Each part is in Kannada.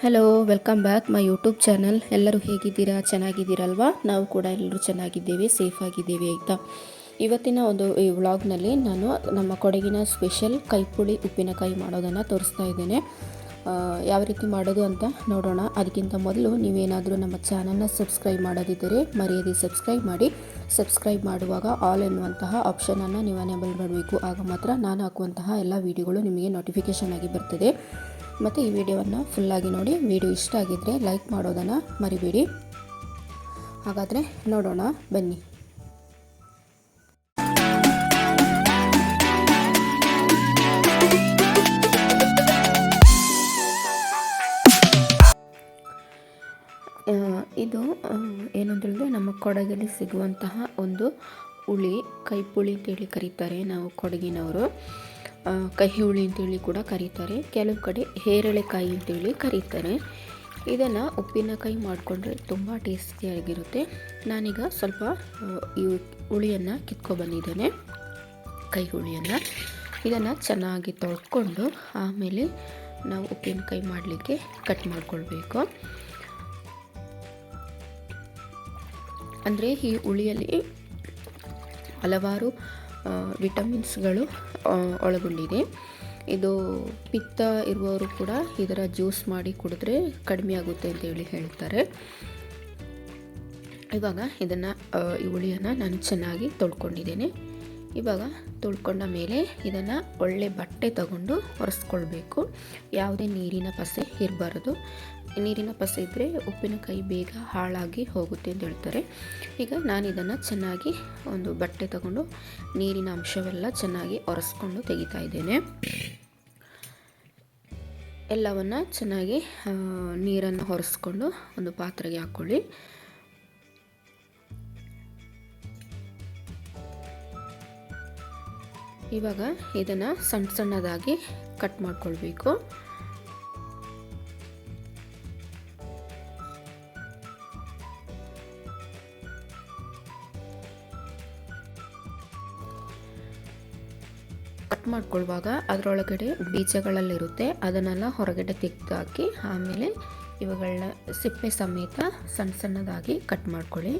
Hello welcome back my YouTube channel ಎಲ್ಲರೂ ಹೇಗಿದ್ದೀರಾ? ಚೆನ್ನಾಗಿದ್ದೀರಲ್ವಾ? ನಾವು ಕೂಡ ಎಲ್ಲರೂ ಚೆನ್ನಾಗಿದ್ದೇವೆ ಸೇಫ್ ಆಗಿದ್ದೇವೆ ಆಯಿತಾ? ಇವತ್ತಿನ ಒಂದು ಈ ವ್ಲಾಗ್ನಲ್ಲಿ ನಾನು ನಮ್ಮ ಕೊಡಗಿನ ಸ್ಪೆಷಲ್ ಕೈಪುಳಿ ಉಪ್ಪಿನಕಾಯಿ ಮಾಡೋದನ್ನು ತೋರಿಸ್ತಾ ಇದ್ದೇನೆ. ಯಾವ ರೀತಿ ಮಾಡೋದು ಅಂತ ನೋಡೋಣ. ಅದಕ್ಕಿಂತ ಮೊದಲು ನೀವೇನಾದರೂ ನಮ್ಮ ಚಾನಲ್ನ ಸಬ್ಸ್ಕ್ರೈಬ್ ಮಾಡೋದಿದ್ದರೆ ಮರ್ಯಾದೆ ಸಬ್ಸ್ಕ್ರೈಬ್ ಮಾಡಿ. ಸಬ್ಸ್ಕ್ರೈಬ್ ಮಾಡುವಾಗ ಆಲ್ ಎನ್ನುವಂತಹ ಆಪ್ಷನನ್ನು ನೀವು ಅನೇಬಲ್ ಮಾಡಬೇಕು. ಆಗ ಮಾತ್ರ ನಾನು ಹಾಕುವಂತಹ ಎಲ್ಲ ವೀಡಿಯೋಗಳು ನಿಮಗೆ ನೋಟಿಫಿಕೇಷನ್ ಆಗಿ ಬರ್ತದೆ. ಮತ್ತು ಈ ವಿಡಿಯೋವನ್ನು ಫುಲ್ಲಾಗಿ ನೋಡಿ. ವಿಡಿಯೋ ಇಷ್ಟ ಆಗಿದ್ದರೆ ಲೈಕ್ ಮಾಡೋದನ್ನು ಮರಿಬೇಡಿ. ಹಾಗಾದರೆ ನೋಡೋಣ, ಬನ್ನಿ. ಇದು ಏನಂತೇಳಿದ್ರೆ ಏನಂತ ನಮ್ಮ ಕೊಡಗಲ್ಲಿ ಸಿಗುವಂತಹ ಒಂದು ಹುಳಿ, ಕೈಪುಳಿ ಅಂತೇಳಿ ಕರೀತಾರೆ ನಾವು ಕೊಡಗಿನವರು. ಕಹಿ ಹುಳಿ ಅಂತೇಳಿ ಕೂಡ ಕರೀತಾರೆ. ಕೆಲವು ಕಡೆ ಹೇರಳೆಕಾಯಿ ಅಂತೇಳಿ ಕರೀತಾರೆ. ಇದನ್ನು ಉಪ್ಪಿನಕಾಯಿ ಮಾಡಿಕೊಂಡ್ರೆ ತುಂಬ ಟೇಸ್ಟಿಯಾಗಿರುತ್ತೆ ನಾನೀಗ ಸ್ವಲ್ಪ ಈ ಹುಳಿಯನ್ನು ಕಿತ್ಕೊಬಂದಿದ್ದೇನೆ. ಕೈ ಹುಳಿಯನ್ನು ಇದನ್ನು ಚೆನ್ನಾಗಿ ತೊಳ್ಕೊಂಡು ಆಮೇಲೆ ನಾವು ಉಪ್ಪಿನಕಾಯಿ ಮಾಡಲಿಕ್ಕೆ ಕಟ್ ಮಾಡಿಕೊಳ್ಬೇಕು. ಅಂದರೆ ಈ ಹುಳಿಯಲ್ಲಿ ಹಲವಾರು ವಿಟಮಿನ್ಸ್ಗಳು ಒಳಗೊಂಡಿದೆ. ಇದು ಪಿತ್ತ ಇರುವವರು ಕೂಡ ಇದರ ಜ್ಯೂಸ್ ಮಾಡಿ ಕುಡಿದ್ರೆ ಕಡಿಮೆ ಆಗುತ್ತೆ ಅಂತ ಹೇಳಿ ಹೇಳ್ತಾರೆ. ಇವಾಗ ಇದನ್ನು ಈ ಹುಳಿಯನ್ನು ನಾನು ಚೆನ್ನಾಗಿ ತೊಳ್ಕೊಂಡಿದ್ದೇನೆ. ಇವಾಗ ತೊಳ್ಕೊಂಡ ಮೇಲೆ ಇದನ್ನು ಒಳ್ಳೆ ಬಟ್ಟೆ ತಗೊಂಡು ಒರೆಸ್ಕೊಳ್ಬೇಕು. ಯಾವುದೇ ನೀರಿನ ಪಸೆ ಇರಬಾರದು. ನೀರಿನ ಪಸೆ ಇದ್ದರೆ ಉಪ್ಪಿನಕಾಯಿ ಬೇಗ ಹಾಳಾಗಿ ಹೋಗುತ್ತೆ ಅಂತ ಹೇಳ್ತಾರೆ. ಈಗ ನಾನು ಇದನ್ನು ಚೆನ್ನಾಗಿ ಒಂದು ಬಟ್ಟೆ ತಗೊಂಡು ನೀರಿನ ಅಂಶವೆಲ್ಲ ಚೆನ್ನಾಗಿ ಒರೆಸ್ಕೊಂಡು ತೆಗಿತಾ ಇದ್ದೇನೆ. ಎಲ್ಲವನ್ನು ಚೆನ್ನಾಗಿ ನೀರನ್ನು ಹೊರೆಸ್ಕೊಂಡು ಒಂದು ಪಾತ್ರೆಗೆ ಹಾಕ್ಕೊಳ್ಳಿ ಇವಾಗ ಇದನ್ನು ಸಣ್ಣ ಸಣ್ಣದಾಗಿ ಕಟ್ ಮಾಡ್ಕೊಳ್ಬೇಕು. ಕಟ್ ಮಾಡ್ಕೊಳ್ಳುವಾಗ ಅದರೊಳಗಡೆ ಬೀಜಗಳಲ್ಲಿರುತ್ತೆ, ಅದನ್ನೆಲ್ಲ ಹೊರಗಡೆ ತೆಗೆದುಹಾಕಿ ಆಮೇಲೆ ಇವುಗಳನ್ನ ಸಿಪ್ಪೆ ಸಮೇತ ಸಣ್ಣ ಸಣ್ಣದಾಗಿ ಕಟ್ ಮಾಡ್ಕೊಳ್ಳಿ.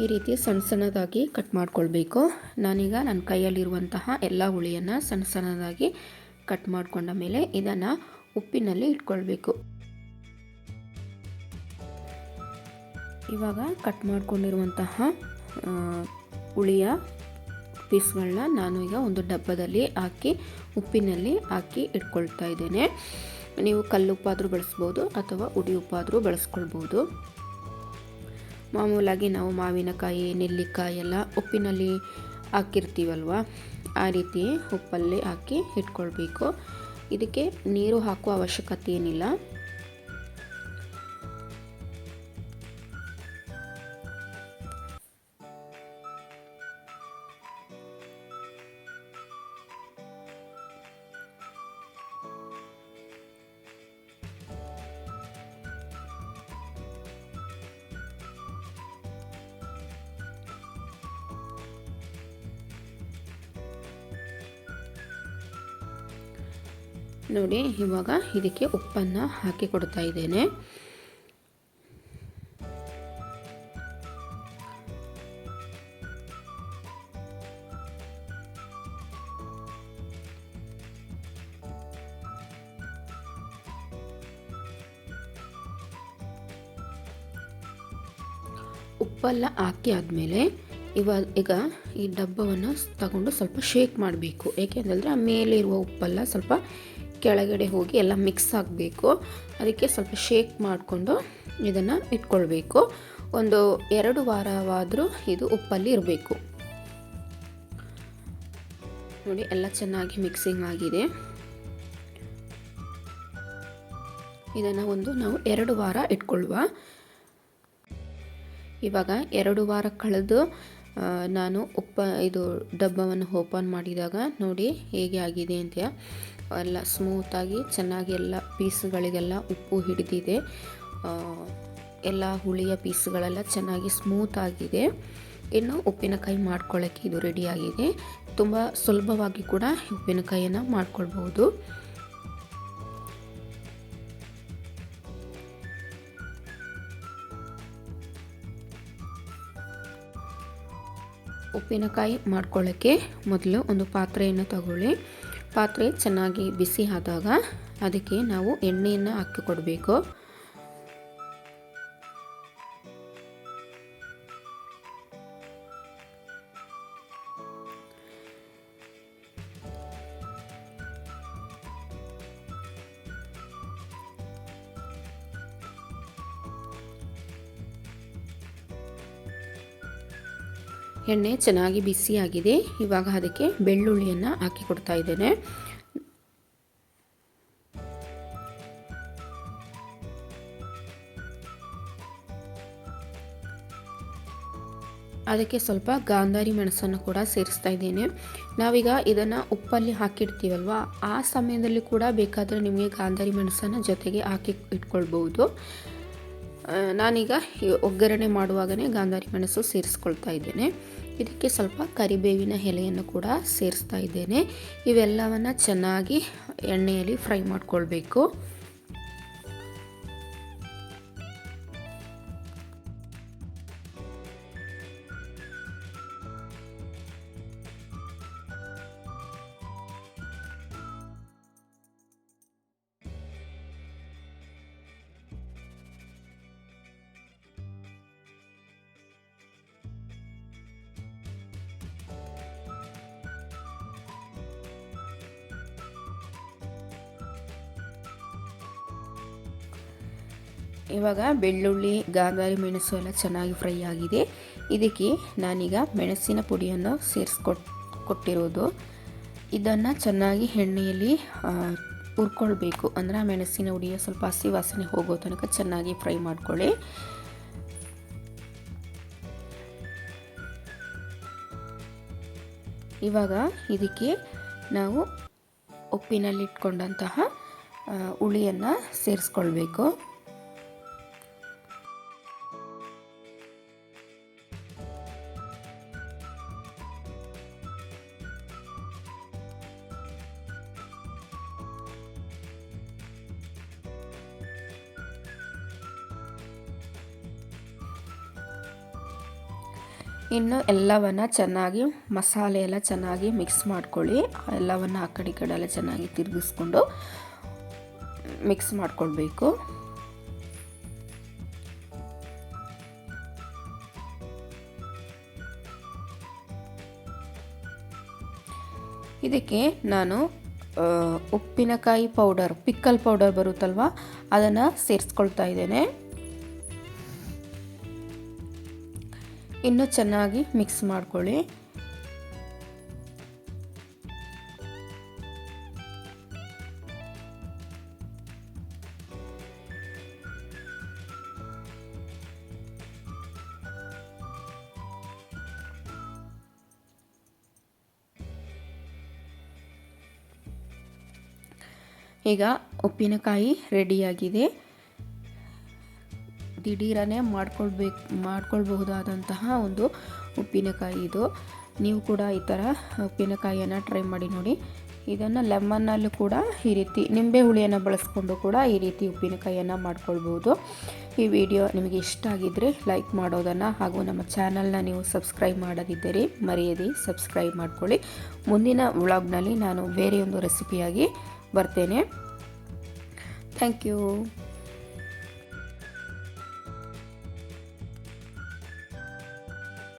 ಈ ರೀತಿ ಸಣ್ಣ ಸಣ್ಣದಾಗಿ ಕಟ್ ಮಾಡ್ಕೊಳ್ಬೇಕು. ನಾನೀಗ ನನ್ನ ಕೈಯಲ್ಲಿರುವಂತಹ ಎಲ್ಲ ಹುಳಿಯನ್ನು ಸಣ್ಣ ಸಣ್ಣದಾಗಿ ಕಟ್ ಮಾಡಿಕೊಂಡ ಮೇಲೆ ಇದನ್ನು ಉಪ್ಪಿನಲ್ಲಿ ಇಟ್ಕೊಳ್ಬೇಕು. ಇವಾಗ ಕಟ್ ಮಾಡಿಕೊಂಡಿರುವಂತಹ ಹುಳಿಯ ಪೀಸ್ಗಳನ್ನ ನಾನು ಈಗ ಒಂದು ಡಬ್ಬದಲ್ಲಿ ಹಾಕಿ, ಉಪ್ಪಿನಲ್ಲಿ ಹಾಕಿ ಇಟ್ಕೊಳ್ತಾ ಇದ್ದೇನೆ. ನೀವು ಕಲ್ಲುಪ್ಪಾದರೂ ಬಳಸ್ಬೋದು ಅಥವಾ ಉಡಿ ಉಪ್ಪಾದರೂ ಬಳಸ್ಕೊಳ್ಬೋದು. ಮಾಮೂಲಾಗಿ ನಾವು ಮಾವಿನಕಾಯಿ, ನೆಲ್ಲಿಕಾಯಿ ಎಲ್ಲ ಉಪ್ಪಿನಲ್ಲಿ ಹಾಕಿರ್ತೀವಲ್ವ? ಆ ರೀತಿ ಉಪ್ಪಲ್ಲಿ ಹಾಕಿ ಇಟ್ಕೊಳ್ಬೇಕು. ಇದಕ್ಕೆ ನೀರು ಹಾಕುವ ಅವಶ್ಯಕತೆ ಏನಿಲ್ಲ. ನೋಡಿ, ಇವಾಗ ಇದಕ್ಕೆ ಉಪ್ಪನ್ನು ಹಾಕಿ ಕೊಡ್ತಾ ಇದ್ದೇನೆ. ಉಪ್ಪೆಲ್ಲ ಹಾಕಿ ಆದಮೇಲೆ ಇವಾಗ ಈಗ ಈ ಡಬ್ಬವನ್ನು ತಗೊಂಡು ಸ್ವಲ್ಪ ಶೇಕ್ ಮಾಡಬೇಕು. ಏಕೆಂದರೆ ಆ ಮೇಲೆ ಇರುವ ಉಪ್ಪೆಲ್ಲ ಸ್ವಲ್ಪ ಕೆಳಗಡೆ ಹೋಗಿ ಎಲ್ಲ ಮಿಕ್ಸ್ ಆಗಬೇಕು. ಅದಕ್ಕೆ ಸ್ವಲ್ಪ ಶೇಕ್ ಮಾಡಿಕೊಂಡು ಇದನ್ನು ಇಟ್ಕೊಳ್ಬೇಕು. ಒಂದು ಎರಡು ವಾರವಾದರೂ ಇದು ಉಪ್ಪಲ್ಲಿ ಇರಬೇಕು. ನೋಡಿ, ಎಲ್ಲ ಚೆನ್ನಾಗಿ ಮಿಕ್ಸಿಂಗ್ ಆಗಿದೆ. ಇದನ್ನು ಒಂದು ನಾವು ಎರಡು ವಾರ ಇಟ್ಕೊಳ್ಳುವ ಇವಾಗ ಎರಡು ವಾರ ಕಳೆದು ನಾನು ಉಪ್ಪ, ಇದು ಡಬ್ಬವನ್ನು ಓಪನ್ ಮಾಡಿದಾಗ ನೋಡಿ ಹೇಗೆ ಆಗಿದೆ ಅಂತ ಎಲ್ಲ ಸ್ಮೂತಾಗಿ ಚೆನ್ನಾಗಿ ಎಲ್ಲ ಪೀಸ್ಗಳಿಗೆಲ್ಲ ಉಪ್ಪು ಹಿಡಿದಿದೆ. ಎಲ್ಲ ಹುಳಿಯ ಪೀಸ್ಗಳೆಲ್ಲ ಚೆನ್ನಾಗಿ ಸ್ಮೂತಾಗಿದೆ ಇನ್ನು ಉಪ್ಪಿನಕಾಯಿ ಮಾಡ್ಕೊಳ್ಳೋಕ್ಕೆ ಇದು ರೆಡಿಯಾಗಿದೆ ತುಂಬ ಸುಲಭವಾಗಿ ಕೂಡ ಉಪ್ಪಿನಕಾಯಿಯನ್ನು ಮಾಡ್ಕೊಳ್ಬೋದು ಉಪ್ಪಿನಕಾಯಿ ಮಾಡ್ಕೊಳ್ಳೋಕ್ಕೆ ಮೊದಲು ಒಂದು ಪಾತ್ರೆಯನ್ನು ತಗೊಳ್ಳಿ. ಪಾತ್ರೆ ಚೆನ್ನಾಗಿ ಬಿಸಿ ಆದಾಗ ಅದಕ್ಕೆ ನಾವು ಎಣ್ಣೆಯನ್ನು ಹಾಕಿ ಕೊಡಬೇಕು. ಎಣ್ಣೆ ಚೆನ್ನಾಗಿ ಬಿಸಿಯಾಗಿದೆ ಇವಾಗ ಅದಕ್ಕೆ ಬೆಳ್ಳುಳ್ಳಿಯನ್ನು ಹಾಕಿ ಕೊಡ್ತಾ ಇದ್ದೇನೆ. ಅದಕ್ಕೆ ಸ್ವಲ್ಪ ಗಾಂಧಾರಿ ಮೆಣಸನ್ನು ಕೂಡ ಸೇರಿಸ್ತಾ ಇದ್ದೇನೆ. ನಾವೀಗ ಇದನ್ನು ಉಪ್ಪಲ್ಲಿ ಹಾಕಿಡ್ತೀವಲ್ವ? ಆ ಸಮಯದಲ್ಲಿ ಕೂಡ ಬೇಕಾದರೆ ನಿಮಗೆ ಗಾಂಧಾರಿ ಮೆಣಸನ್ನು ಜೊತೆಗೆ ಹಾಕಿ ಇಟ್ಕೊಳ್ಬೋದು ನಾನೀಗ ಒಗ್ಗರಣೆ ಮಾಡುವಾಗಲೇ ಗಾಂಧಾರಿ ಮೆಣಸು ಸೇರಿಸ್ಕೊಳ್ತಾ ಇದ್ದೇನೆ. ಇದಕ್ಕೆ ಸ್ವಲ್ಪ ಕರಿಬೇವಿನ ಎಲೆಯನ್ನು ಕೂಡ ಸೇರಿಸ್ತಾ ಇದ್ದೇನೆ. ಇವೆಲ್ಲವನ್ನು ಚೆನ್ನಾಗಿ ಎಣ್ಣೆಯಲ್ಲಿ ಫ್ರೈ ಮಾಡ್ಕೊಳ್ಬೇಕು. ಇವಾಗ ಬೆಳ್ಳುಳ್ಳಿ ಗಾಂಧಾರಿ ಮೆಣಸು ಎಲ್ಲ ಚೆನ್ನಾಗಿ ಫ್ರೈ ಆಗಿದೆ. ಇದಕ್ಕೆ ನಾನೀಗ ಮೆಣಸಿನ ಪುಡಿಯನ್ನು ಸೇರಿಸ್ಕೊಟ್, ಕೊಟ್ಟಿರೋದು. ಇದನ್ನು ಚೆನ್ನಾಗಿ ಎಣ್ಣೆಯಲ್ಲಿ ಹುರ್ಕೊಳ್ಬೇಕು. ಅಂದರೆ ಆ ಮೆಣಸಿನ ಹುಡಿಯ ಸ್ವಲ್ಪ ಹಸಿ ವಾಸನೆ ಹೋಗೋ ತನಕ ಚೆನ್ನಾಗಿ ಫ್ರೈ ಮಾಡ್ಕೊಳ್ಳಿ. ಇವಾಗ ಇದಕ್ಕೆ ನಾವು ಉಪ್ಪಿನಲ್ಲಿಟ್ಕೊಂಡಂತಹ ಹುಳಿಯನ್ನು ಸೇರಿಸ್ಕೊಳ್ಬೇಕು. ಇನ್ನು ಎಲ್ಲವನ್ನು ಚೆನ್ನಾಗಿ, ಮಸಾಲೆ ಎಲ್ಲ ಚೆನ್ನಾಗಿ ಮಿಕ್ಸ್ ಮಾಡ್ಕೊಳ್ಳಿ. ಎಲ್ಲವನ್ನು ಆ ಕಡೆ ಕಡೆ ಎಲ್ಲ ಚೆನ್ನಾಗಿ ತಿರುಗಿಸ್ಕೊಂಡು ಮಿಕ್ಸ್ ಮಾಡ್ಕೊಳ್ಬೇಕು. ಇದಕ್ಕೆ ನಾನು ಉಪ್ಪಿನಕಾಯಿ ಪೌಡರ್ ಪಿಕ್ಕಲ್ ಪೌಡರ್ ಬರುತ್ತಲ್ವ, ಅದನ್ನು ಸೇರಿಸ್ಕೊಳ್ತಾ ಇದ್ದೇನೆ. ಇನ್ನೂ ಚೆನ್ನಾಗಿ ಮಿಕ್ಸ್ ಮಾಡ್ಕೊಳ್ಳಿ. ಈಗ ಉಪ್ಪಿನಕಾಯಿ ರೆಡಿಯಾಗಿದೆ. ದಿಢೀರನೇ ಮಾಡ್ಕೊಳ್ಬೇಕು, ಮಾಡ್ಕೊಳ್ಬಹುದಾದಂತಹ ಒಂದು ಉಪ್ಪಿನಕಾಯಿ ಇದು. ನೀವು ಕೂಡ ಈ ಥರ ಉಪ್ಪಿನಕಾಯಿಯನ್ನು ಟ್ರೈ ಮಾಡಿ ನೋಡಿ. ಇದನ್ನು ಲೆಮನ್ನಲ್ಲೂ ಕೂಡ ಈ ರೀತಿ ನಿಂಬೆ ಹುಳಿಯನ್ನು ಬಳಸ್ಕೊಂಡು ಕೂಡ ಈ ರೀತಿ ಉಪ್ಪಿನಕಾಯಿಯನ್ನು ಮಾಡ್ಕೊಳ್ಬೋದು ಈ ವಿಡಿಯೋ ನಿಮಗೆ ಇಷ್ಟ ಆಗಿದ್ದರೆ ಲೈಕ್ ಮಾಡೋದನ್ನು ಹಾಗೂ ನಮ್ಮ ಚಾನಲ್ನ ನೀವು ಸಬ್ಸ್ಕ್ರೈಬ್ ಮಾಡದಿದ್ದರೆ ಮರೆಯದೆ ಸಬ್ಸ್ಕ್ರೈಬ್ ಮಾಡ್ಕೊಳ್ಳಿ. ಮುಂದಿನ ವ್ಲಾಗ್ನಲ್ಲಿ ನಾನು ಬೇರೆಯೊಂದು ರೆಸಿಪಿಯಾಗಿ ಬರ್ತೇನೆ. Thank you